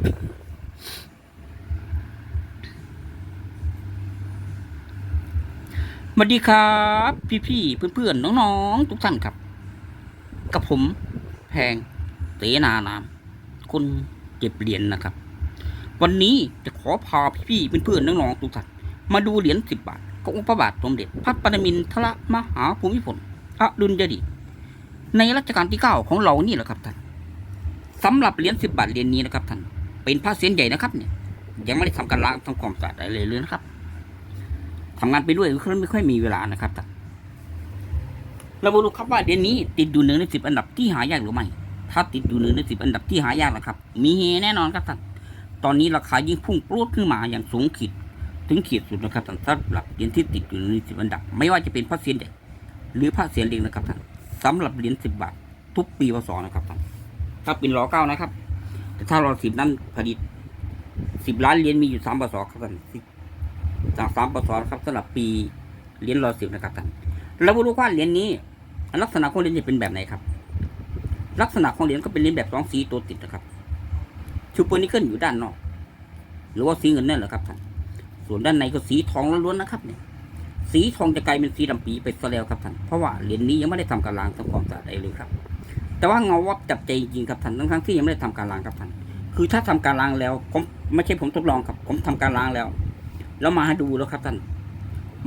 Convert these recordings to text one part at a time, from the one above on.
สวัสดีครับ พี่ๆเพื่อนๆน้องๆทุกท่านครับ กับผมแพงเสนานามคนเก็บเหรียญนะครับ วันนี้จะขอพาพี่ๆเพื่อนๆน้องๆทุกท่านมาดูเหรียญสิบบาทขององค์พระบาทสมเด็จพระปรมินทรมหาภูมิพลอดุลยเดชในรัชกาลที่เก้าของเรานี่แหละครับท่านสำหรับเหรียญสิบบาทเหรียญนี้นะครับท่าน เป็นพระเศียรใหญ่นะครับเนี่ยยังไม่ได้ทำการล้างทำความสะอาดอะไรเลยนะครับทำงานไปด้วยไม่ค่อยมีเวลานะครับท่านเรามาดูครับว่าเดือนนี้ติดอยู่หนึ่งในสิบอันดับที่หายากหรือไม่ ถ้าติดอยู่หนึ่งในสิบอันดับที่หายากนะครับ มีเฮแน่นอนครับท่าน ตอนนี้ราคายิ่งพุ่งปรูดขึ้นมาอย่างสูงขีด ถึงขีดสุดนะครับท่านสำหรับเหรียญที่ติดอยู่ในสิบอันดับ ไม่ว่าจะเป็นพระเศียรใหญ่หรือพระเศียรเล็กนะครับท่านสำหรับเหรียญสิบบาททุกปีพศนะครับท่าน ถ้าเป็นรอเก้านะครับ แต่ถ้าเรอสิบนั้นผลิตสิบล้านเหรียญมีอยู่สามพศครับท่านจากสามปศครับสำหรับปีเหรียญรอสิบนะครับท่านเรามาดูว่าเหรียญนี้ ลักษณะของเหรียญจะเป็นแบบไหนครับ ลักษณะของเหรียญก็เป็นเหรียญแบบสองสีตัวติดนะครับชูปนิเกิลอยู่ด้านนอก หรือว่าสีเงินนั่นแหละครับท่านส่วนด้านในก็สีทองล้วนๆนะครับเนี่ยสีทองจะกลายเป็นสีดำปีไปซะแล้วครับท่านเพราะว่าเหรียญนี้ยังไม่ได้ทำการล้างทำความสะอาดอะไรเลยครับ แต่ว่าเงาวับจับใจจริงครับท่านทั้งๆที่ยังไม่ได้ทำการล้างครับท่านคือถ้าทำการล้างแล้วผมไม่ใช่ผมทดลองครับ ผมทำการล้างแล้ว แล้วมาให้ดูแล้วครับท่าน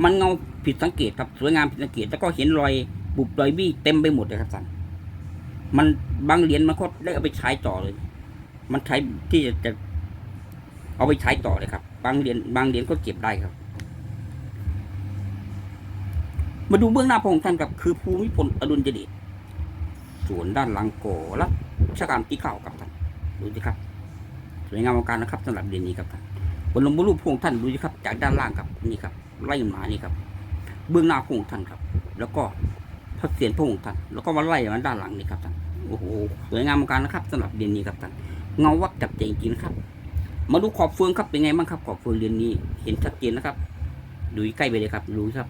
มันเงาผิดสังเกตครับสวยงามผิดสังเกต แล้วก็เห็นรอยบุบรอยบี้เต็มไปหมดเลยครับท่านมันบางเหรียญมันก็ได้เอาไปใช้ต่อเลย มันใช้ที่จะจะเอาไปใช้ต่อเลยครับ บางเหรียญบางเหรียญก็เก็บได้ครับ มาดูเบื้องหน้าพระองค์ท่านครับคือภูมิพลอดุลยเดช ส่วนด้านหลังก่อรัชกาลที่เก้าครับท่านดูสิครับสวยงามอลังการนะครับสำหรับเหรียญนี้ครับท่านบนลงบรูปพระองค์ท่านดูสิครับ จากด้านล่างครับนี่ครับไล่มานี่ครับ เบื้องหน้าพระองค์ท่านครับ แล้วก็พระเศียรพระองค์ท่านแล้วก็มาไล่มาด้านหลังนี่ครับท่านโอ้โหสวยงามเหมือนกันนะครับสำหรับเดือนนี้ครับท่านเงาวับจับใจจริงนะครับ มาดูขอบเฟืองครับเป็นไงบ้างครับ ขอบเฟืองเดือนนี้ เห็นชัดเจนนะครับ ดูใกล้ไปเลยครับดูครับ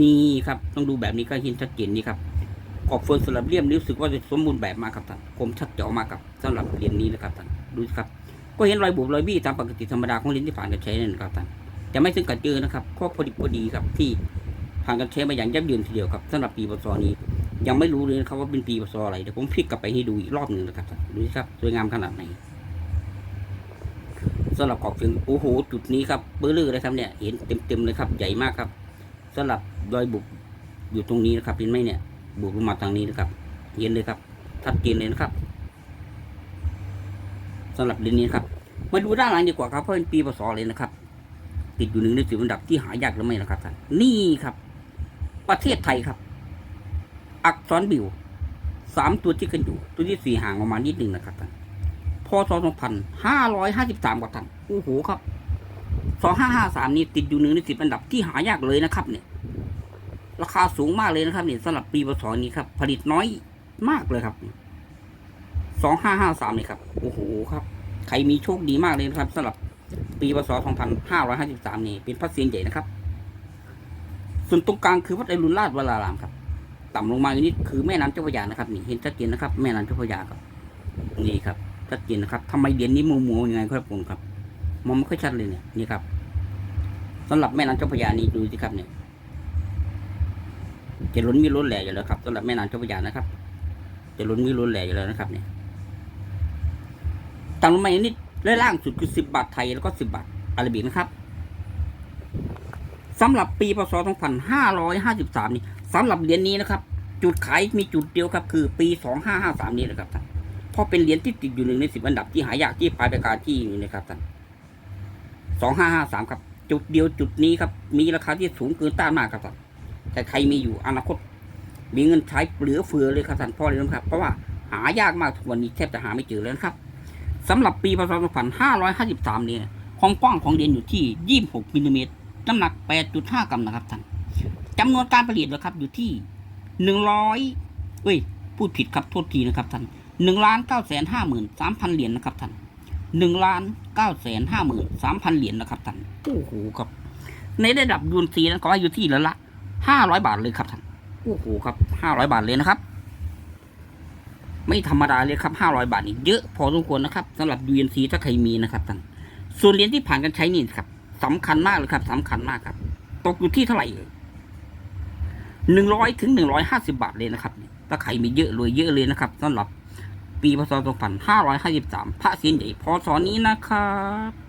นี่ครับ ต้องดูแบบนี้ก็เห็นชัดเจนนี่ครับ ขอบเฟืองสลับเลี่ยมรู้สึกว่าจะสมบูรณ์แบบมากครับท่านคมชัดเจาะมากครับสำหรับเหรียญนี้นะครับท่านดูสิครับ ก็เห็นรอยบุบรอยบี้ตามปกติธรรมดาของลิ้นที่ผ่านการใช้นั่นนะครับท่านแต่ไม่ซึ่งกันเจอนะครับข้อพอดีพอดีครับที่ผ่านการใช้มาอย่างยับยั้งทีเดียวครับสำหรับปีพศนี้ ยังไม่รู้เลยนะครับว่าเป็นปีพศอะไรเดี๋ยวผมพลิกกลับไปให้ดูอีกรอบหนึ่งนะครับท่านดูสิครับสวยงามขนาดไหนสำหรับขอบเฟืองโอ้โหจุดนี้ครับเบอร์เลอร์เลยครับเนี่ยเห็นเต็มๆเลยครับใหญ่มากครับสำหรับรอยบุบอยู่ตรงนี้นะครับเห็นไหมเนี่ย บุบลงมาทางนี้นะครับ เห็นเลยครับชัดเจนเลยนะครับสำหรับเดือนนี้ครับมาดูด้านหลังดีกว่าครับเพราะเป็นปีพศเลยนะครับ ติดอยู่หนึ่งในสิบอันดับที่หายากหรือไม่นะครับท่านนี่ครับ ประเทศไทยครับ อักษรบิวสามตัวที่กันอยู่ ตัวที่สี่ห่างออกมาณนิดหนึ่งนะครับท่านพศสองพันห้าร้อยห้าสิบสามกว่าท่านโอ้โหครับสองห้าห้าสามนี่ติดอยู่หนึ่งในสิบอันดับที่หายากเลยนะครับ เนี่ย ราคาสูงมากเลยนะครับเนี่ยสำหรับปีพศนี้ครับ ผลิตน้อยมากเลยครับสองห้าห้าสามนี่ครับ โอ้โหครับ ใครมีโชคดีมากเลยนะครับสำหรับปีพศ2553นี่เป็นพระเศียรใหญ่นะครับ ส่วนตรงกลางคือวัดไอรุณราชวรารามครับ ต่ำลงมาอีกนิดคือแม่น้ำเจ้าพระยานะครับนี่เห็นชัดเจนนะครับ แม่น้ำเจ้าพระยาครับนี่ครับชัดเจนนะครับทำไมเดียนนี้มัวมัวยังไงครับผมครับมองไม่ค่อยชัดเลยเนี่ยนี่ครับสำหรับแม่น้ำเจ้าพระยานี่ดูสิครับเนี่ย จะล้นมีล้นแหล่อยู่แล้วครับสำหรับแม่น้ำเจ้าพระยานะครับ จะล้นมีล้นแหล่อยู่แล้วนะครับเนี่ยต่ำลงมาอีกนิดและล่างสุดคือ10บบาทไทยแล้วก็10บบาทอาราบิกนะครับสำหรับปีพศ2553 นี่สำหรับเหรียญนี้นะครับ จุดขายมีจุดเดียวครับ คือปี 2553 นี้นะครับท่านเพราะเป็นเหรียญที่ติดอยู่หนึ่งในสิบอันดับที่หายากที่ปลายประกาศที่นี่นะครับท่าน2553 ครับ จุดเดียวจุดนี้ครับ มีราคาที่สูงเกินต้านมากครับท่าน แต่ใครมีอยู่อนาคต มีเงินใช้เหลือเฟือเลยครับท่านเพราะอะไรนะครับ เพราะว่าหายากมากทุกวันนี้แทบจะหาไม่เจอแล้วนะครับสำหรับปีพศ2553เนี่ยความกว้างของเหรียญอยู่ที่ 26มิลลิเมตรน้ำหนัก 8.5 กรัมนะครับท่านจำนวนการผลิตนะครับอยู่ที่ 100เอ้ยพูดผิดครับโทษทีนะครับท่าน1ล้าน9 5 3 0 0 0เหรียญนะครับท่าน1ล้าน9 5 3 0 0 0เหรียญนะครับท่านโอ้โหครับ ในระดับยูนซีนั้นก็อยู่ที่ละละ 500บาทเลยครับท่านโอ้โหครับ500บาทเลยนะครับ ไม่ธรรมดาเลยครับห้าร้อยบาทนี่เยอะพอสมควรนะครับสำหรับ UNC ถ้าใครมีนะครับท่านส่วนเหรียญที่ผ่านการใช้นี่ครับสำคัญมากเลยครับสำคัญมากครับ ตกอยู่ที่เท่าไหร่เอ่ยหนึ่งร้อยถึงหนึ่งร้อยห้าสิบาทเลยนะครับ ถ้าใครมีเยอะรวยเยอะเลยนะครับสำหรับปีพศสองพันห้าร้อยห้าสิบสามพระเศียรใหญ่พศนี้นะครับ